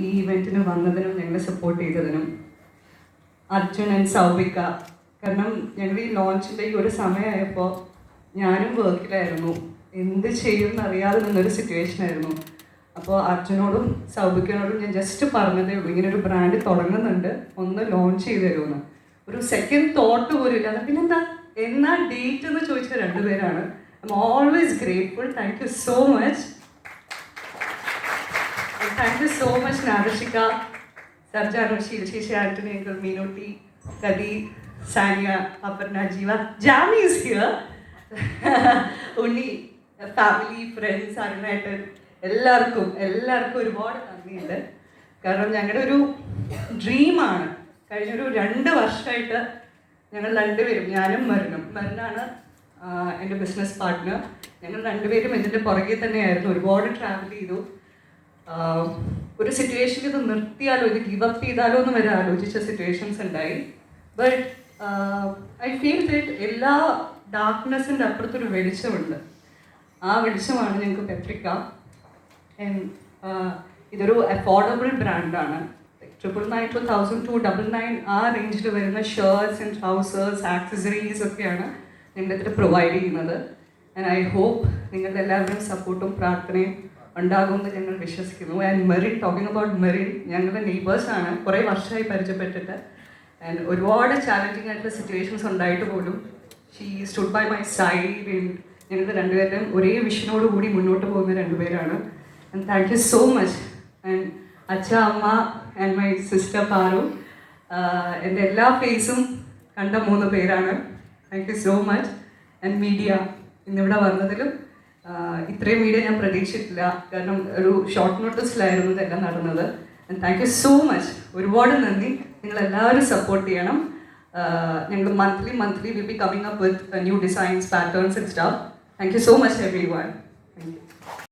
ഈ ഇവന്റിന് വന്നതിനും ഞങ്ങളെ സപ്പോർട്ട് ചെയ്തതിനും അർജുൻ ആൻഡ് സൗബിക്ക കാരണം ഞങ്ങൾ ഈ ലോഞ്ചിന്റെ ഈ ഒരു സമയമായപ്പോൾ ഞാനും വർക്കിലായിരുന്നു എന്ത് ചെയ്യും എന്നറിയാതെ നിന്നൊരു സിറ്റുവേഷൻ ആയിരുന്നു. അപ്പോൾ അർജുനോടും സൗബിക്കനോടും ഞാൻ ജസ്റ്റ് പറഞ്ഞതേ ഉള്ളൂ. ഇങ്ങനെ ഒരു ബ്രാൻഡ് തുടങ്ങുന്നുണ്ട്. ഒന്ന് ലോഞ്ച് ചെയ്ത് തരുമെന്ന് ഒരു സെക്കൻഡ് തോട്ട് പോലും ഇല്ല പിന്നെന്താ? എന്നാ ഡേറ്റ് എന്ന് ചോദിച്ച രണ്ടുപേരാണ്. I'm always grateful thank you so much thank you so much Nadarshika Sarja Rasheel Sheshi Antony uncle Meenotti Kathi Sania Aparna Jeeva Jami is here Unni family friends അരുണേട്ടൻ എല്ലാവർക്കും എല്ലാവർക്കും ഒരുപാട് നന്ദിയുണ്ട്. കാരണം ഞങ്ങളുടെ ഒരു ഡ്രീമാണ് കഴിഞ്ഞൊരു രണ്ട് വർഷമായിട്ട് ഞങ്ങൾ രണ്ടുപേരും ഞാനും മരണം. മരണാണ് എന്റെ ബിസിനസ് പാർട്ട്ണർ ഞങ്ങൾ രണ്ടുപേരും ഇതിന്റെ പുറകെ തന്നെയായിരുന്നു. ഒരുപാട് ട്രാവൽ ചെയ്തു. ഒരു സിറ്റുവേഷനിൽ ഇത് നിർത്തിയാലോ ഇത് ഗിവ് അപ്പ് ചെയ്താലോ എന്ന് വരെ ആലോചിച്ച സിറ്റുവേഷൻസ് ഉണ്ടായി. ബട്ട് ഐ ഫീൽ ദറ്റ് എല്ലാ ഡാർക്ക്നെസ്സിന്റെ അപ്പുറത്തൊരു വെളിച്ചമുണ്ട്. ആ വെളിച്ചമാണ് ഞങ്ങൾക്ക് പെട്രിക്ക ഇതൊരു അഫോർഡബിൾ ബ്രാൻഡാണ് triple nine two thousand two double nine ആ റേഞ്ചിൽ വരുന്ന ഷർട്ട്സ് ആൻഡ് ട്രൗസേഴ്സ് ആക്സസറീസ് ഒക്കെയാണ് നിങ്ങളുടെ ഇതിൽ പ്രൊവൈഡ് ചെയ്യുന്നത്. ആൻഡ് ഐ ഹോപ്പ് നിങ്ങളുടെ എല്ലാവരുടെയും സപ്പോർട്ടും പ്രാർത്ഥനയും ഉണ്ടാകുമെന്ന് ഞങ്ങൾ വിശ്വസിക്കുന്നു. And Merin talking about Merin ഞങ്ങളുടെ നെയ്ബേഴ്സാണ് കുറേ വർഷമായി പരിചയപ്പെട്ടിട്ട്. ആൻഡ് ഒരുപാട് ചാലഞ്ചിങ് ആയിട്ടുള്ള സിറ്റുവേഷൻസ് ഉണ്ടായിട്ട് പോലും she stood by my side ഞങ്ങളുടെ രണ്ടുപേരുടെയും ഒരേ വിഷനോട് കൂടി മുന്നോട്ട് പോകുന്ന രണ്ടുപേരാണ്. And thank you so much and അച്ഛ അമ്മ ആൻഡ് മൈ സിസ്റ്റർ പാറു എന്റെ എല്ലാ ഫേസും കണ്ട മൂന്ന് പേരാണ്. Thank you so much and media ഇന്നിവിടെ വന്നതിലും ഇത്രയും വീഡിയോ ഞാൻ പ്രതീക്ഷിച്ചിട്ടില്ല. കാരണം ഒരു ഷോർട്ട് നോട്ടീസിലായിരുന്നു ഇതെല്ലാം നടന്നത്. താങ്ക് യു സോ മച്ച് ഒരുപാട് നന്ദി. നിങ്ങൾ എല്ലാവരും സപ്പോർട്ട് ചെയ്യണം ഞങ്ങൾ monthly monthly will be coming up with new designs patterns and staff thank you so much everyone thank you